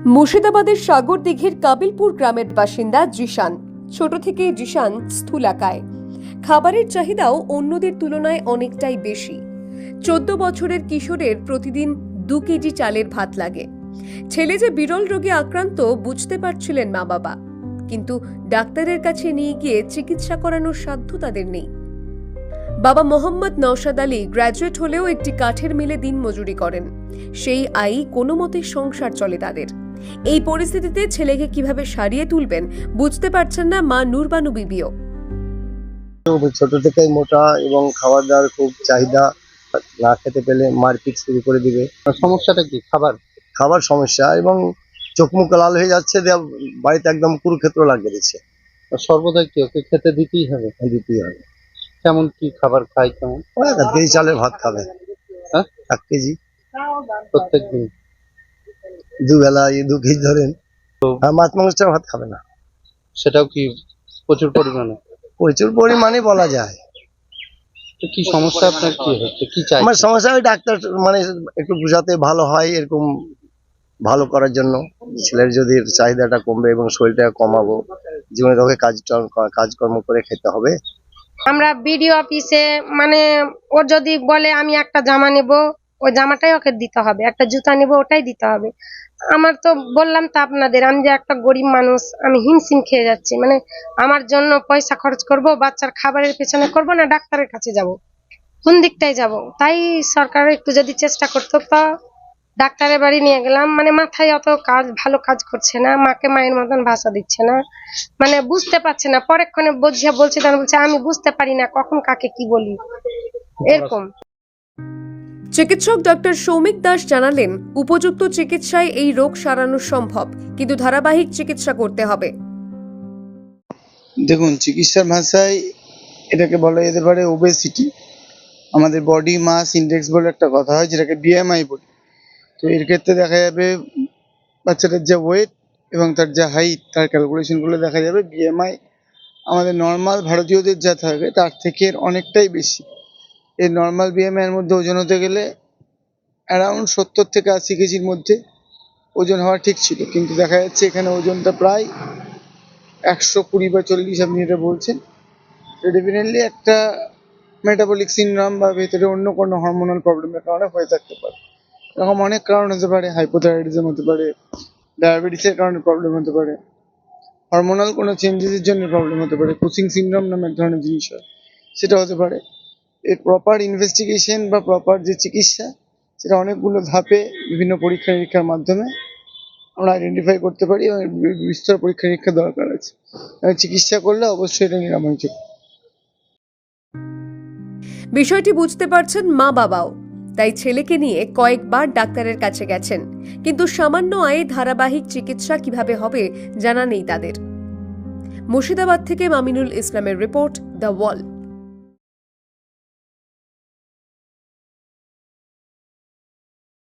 মুর্শিদাবাদের সাগর দিঘির কাবিলপুর গ্রামের বাসিন্দা জিশান। ছোট থেকেই জিশান স্থূলাকায়। খাবারের চাহিদাও অন্যদের তুলনায় অনেকটাই বেশি। চোদ্দ বছরের কিশোরের প্রতিদিন দু কেজি চালের ভাত লাগে। ছেলে যে বিরল রোগে আক্রান্ত বুঝতে পারছিলেন মা বাবা কিন্তু ডাক্তারের কাছে নিয়ে গিয়ে চিকিৎসা করানোর সাধ্য তাদের নেই। বাবা মোহাম্মদ নওশাদ আলী গ্র্যাজুয়েট হলেও একটি কাঠের মিলে দিন মজুরি করেন। সেই আয় কোনো মতে সংসার চলে তাদের। এই পরিস্থিতিতে ছেলেকে কীভাবে সারিয়ে তুলবেন বুঝতে পারছেন না মা নুরবানু বিবিও। ছোট থেকেই মোটা এবং খাবার দাবার খুব চাহিদা। না খেতে পেলে মারপিট শুরু করে দিবে। সমস্যাটা কি? খাবার? খাবার সমস্যা এবং চোখ মুখ লাল হয়ে যাচ্ছে বাড়িতে একদম কুরুক্ষেত্র লাগিয়ে দিচ্ছে। সর্বদাই কি ওকে খেতে দিতেই হবে? দিতেই হবে। কেমন কি খাবার খায় কেমন? ও এক কেজি চালের ভাত খাবে। হ্যাঁ? এক কেজি। প্রত্যেক দিন? দুবেলা এই দু কেজি ধরেন। আর মাছ মাংসটা ভাত খাবে না। সেটাও কি প্রচুর পরিমাণে? প্রচুর পরিমাণে বলা যায়। তো কি সমস্যা আপনার কি হচ্ছে? কি চাই আমার সমস্যা ওই ডাক্তার মানে একটু বুঝাতে ভালো হয় এরকম ভালো করার জন্য। ছেলের যদি চাহিদাটা কমবে এবং শরীরটা কমাবো জীবনে তোকে কাজ কাজকর্ম করে খেতে হবে আমরা বিডিও অফিসে মানে ও যদি বলে আমি একটা জামা নেব, ওই জামাটাই ওকে দিতে হবে, একটা জুতা নেব, ওটাই দিতে হবে। আমার তো বললাম তো আপনাদের, আমি যে একটা গরিব মানুষ, আমি হিমশিম খেয়ে যাচ্ছি। মানে আমার জন্য পয়সা খরচ করব, বাচ্চার খাবারের পেছনে করব না, ডাক্তারের কাছে যাব। কোন দিকটায় যাব? তাই সরকার একটু যদি চেষ্টা করতো, তো ডাক্তারের বাড়ি নিয়ে গেলাম। মানে মাথায় অত কাজ ভালো কাজ করছে না। মাকে মায়ের মতন ভাষা দিচ্ছে না। মানে বুঝতে পারছে না। পরেক্ষণে বুঝিয়ে বলছে তখন বলছে আমি বুঝতে পারি না কখন কাকে কি বলি? এরকম। চিকিৎসক ডক্টর সৌমিক দাস জানালেন উপযুক্ত চিকিৎসায় এই রোগ সারানো সম্ভব কিন্তু ধারাবাহিক চিকিৎসা করতে হবে। দেখুন চিকিৎসার ভাষায় এটাকে বলা যেতে পারে ওবেসিটি আমাদের বডি মাস ইন্ডেক্স বলে একটা কথা হয় যেটাকে বিএমআই বলি। তো এর ক্ষেত্রে দেখা যাবে বাচ্চাটার যা ওয়েট এবং তার যা হাইট তার ক্যালকুলেশনগুলো দেখা যাবে বিএমআই আমাদের নর্মাল ভারতীয়দের যা থাকে, তার থেকে এর অনেকটাই বেশি। এই নর্মাল বিএমআই এর মধ্যে ওজন হতে গেলে অ্যারাউন্ড সত্তর থেকে আশি কেজির মধ্যে ওজন হওয়া ঠিক ছিল। কিন্তু দেখা যাচ্ছে এখানে ওজনটা প্রায় একশো কুড়ি বা চল্লিশ আপনি যেটা বলছেন ডেফিনেটলি একটা মেটাবলিক সিনড্রাম বা ভেতরে অন্য কোনো হরমোনাল প্রবলেমের কারণে হয়ে থাকতে পারে। এরকম অনেক কারণ হতে পারে হাইপোথাইরয়েডিজম হতে পারে ডায়াবেটিসের কারণে প্রবলেম হতে পারে হরমোনাল কোনো চেঞ্জেসের জন্য প্রবলেম হতে পারে কুসিং সিনড্রোম নামে এক ধরনের জিনিস হয়, সেটা হতে পারে। এর প্রপার ইনভেস্টিগেশন বা প্রপার যে চিকিৎসা, সেটা অনেকগুলো ধাপে বিভিন্ন পরীক্ষা নিরীক্ষার মাধ্যমে আমরা আইডেন্টিফাই করতে পারি এবং বিস্তর পরীক্ষা নিরীক্ষা দরকার আছে। চিকিৎসা করলে অবশ্যই এটা নিরাময়যোগ্য বিষয়টি বুঝতে পারছেন মা বাবাও তাই ছেলেকে নিয়ে কয়েকবার ডাক্তারের কাছে গেছেন। কিন্তু সামান্য আয়ে ধারাবাহিক চিকিৎসা কীভাবে হবে জানা নেই তাদের। মুর্শিদাবাদ থেকে মামিনুল ইসলামের রিপোর্ট দ্য ওয়াল।